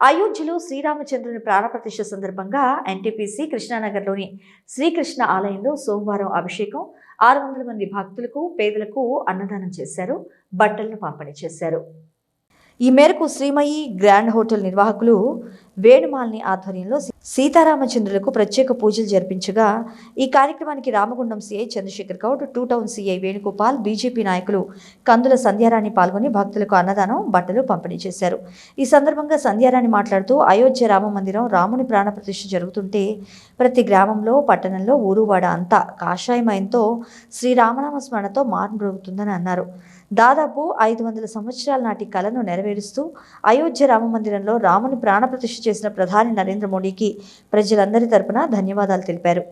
అయోధ్యలో శ్రీరామచంద్రుని ప్రాణప్రతిష్ఠ సందర్భంగా ఎన్టీపీసీ కృష్ణానగర్లోని శ్రీకృష్ణ ఆలయంలో సోమవారం అభిషేకం. ఆరు వందల మంది భక్తులకు పేదలకు అన్నదానం చేశారు. బట్టలను పంపిణీ చేశారు. ఈ మేరకు శ్రీమయి గ్రాండ్ హోటల్ నిర్వాహకులు వేణుమాలిని ఆధ్వర్యంలో సీతారామచంద్రులకు ప్రత్యేక పూజలు జరిపించగా ఈ కార్యక్రమానికి Ramagundam CI Chandrashekar Goud two town CI Venugopal BJP నాయకులు కందుల సంధ్యారాణి పాల్గొని భక్తులకు అన్నదానం బట్టలు పంపిణీ చేశారు. ఈ సందర్భంగా సంధ్యారాణి మాట్లాడుతూ అయోధ్య రామ మందిరం రాముని ప్రాణప్రతిష్ఠ జరుగుతుంటే ప్రతి గ్రామంలో పట్టణంలో ఊరువాడ అంతా కాషాయమయంతో శ్రీరామనామ స్మరణతో మార్మరుగుతుందని అన్నారు. దాదాపు ఐదు వందల సంవత్సరాల నాటి కలను నెరవేరుస్తూ అయోధ్య రామ మందిరంలో రాముని ప్రాణప్రతిష్ఠ చేసిన ప్రధాని నరేంద్ర మోడీకి ప్రజలందరి తరపున ధన్యవాదాలు తెలిపారు.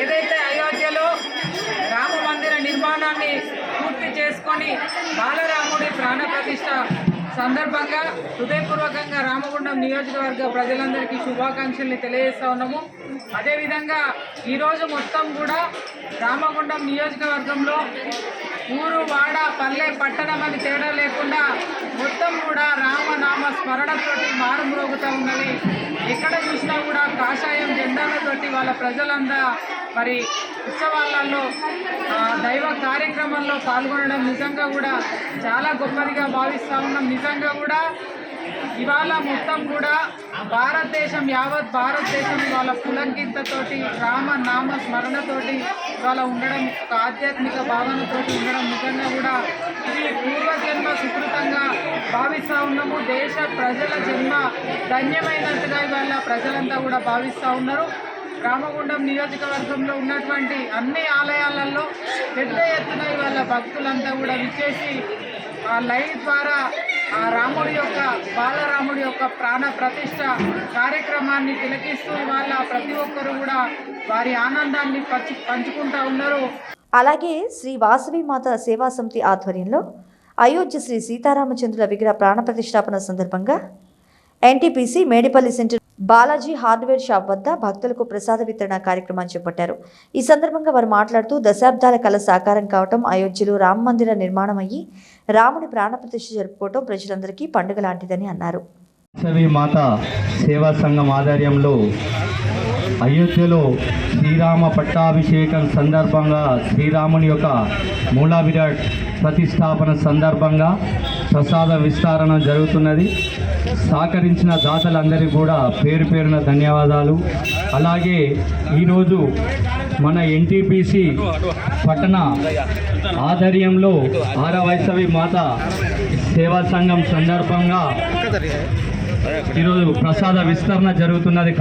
ఏదైతే అయోధ్యలో రామ మందిర నిర్మాణాన్ని పూర్తి చేసుకొని బాల సందర్భంగా హృదయపూర్వకంగా రామగుండం నియోజకవర్గ ప్రజలందరికీ శుభాకాంక్షల్ని తెలియజేస్తా ఉన్నాము. అదేవిధంగా ఈరోజు మొత్తం కూడా రామగుండం నియోజకవర్గంలో ఊరు వాడ పల్లె పట్టణం అని తేడా లేకుండా మొత్తం కూడా రామనామ స్మరణతోటి మారుమ్రోగుతూ ఉన్నది. ఎక్కడ చూసినా కూడా కాషాయం జెండాలతోటి వాళ్ళ ప్రజలంతా మరి ఉత్సవాలలో దైవ కార్యక్రమంలో పాల్గొనడం నిజంగా కూడా చాలా గొప్పదిగా భావిస్తూ ఉన్నాం. నిజంగా కూడా ఇవాళ మొత్తం కూడా భారతదేశం యావత్ భారతదేశం ఇవాళ పులంకింతతోటి రామ నామ స్మరణతోటి ఇవాళ ఉండడం ఒక ఆధ్యాత్మిక భావనతోటి ఉండడం నిజంగా కూడా ఇది పూర్వజన్మ సుకృతంగా భావిస్తూ ఉన్నాము. దేశ ప్రజల జన్మ ధన్యమైనట్టుగా ఇవాళ ప్రజలంతా కూడా భావిస్తూ ఉన్నారు. రామగుండం నియోజకవర్గంలో ఉన్నటువంటి అన్ని ఆలయాలలో పెద్ద ఎత్తున వాళ్ళ భక్తులంతా కూడా విచ్చేసి ఆ లైవ్ ద్వారా ఆ రాముడి యొక్క బాలరాముడి యొక్క ప్రాణ ప్రతిష్ట కార్యక్రమాన్ని తిలకిస్తూ వాళ్ళ ప్రతి ఒక్కరు కూడా వారి ఆనందాన్ని పంచు పంచుకుంటా ఉన్నారు. అలాగే శ్రీ వాసవి మాత సేవా సమితి ఆధ్వర్యంలో అయోధ్య శ్రీ సీతారామచంద్రుల విగ్రహ ప్రాణ ప్రతిష్టాపన సందర్భంగా NTPC Medipalli centre Balaji hardware shop వద్ద భక్తులకు ప్రసాద వితరణ కార్యక్రమం చేపట్టారు. ఈ సందర్భంగా వారు మాట్లాడుతూ దశాబ్దాల కళ సాకారం కావటం అయోధ్యలో రామ మందిర నిర్మాణం అయ్యి రాముని ప్రాణప్రతిష్ఠ జరుపుకోవటం ప్రజలందరికీ పండుగ లాంటిదని అన్నారు. మాత సేవా సంఘం ఆధ్వర్యంలో అయోధ్యలో శ్రీరామ పట్టాభిషేకం సందర్భంగా శ్రీరాముని యొక్క మూలా విరాట్ ప్రతిష్టాపన సందర్భంగా ప్రసాద విస్తరణ జరుగుతున్నది. సహకరించిన దాతలందరికీ కూడా పేరు పేరున ధన్యవాదాలు. అలాగే ఈరోజు మన ఎన్టీపీసీ పట్టణ ఆధ్వర్యంలో ఆర వైసవి మాత సేవా సంఘం సందర్భంగా ఈరోజు ప్రసాద విస్తరణ జరుగుతున్నది. కా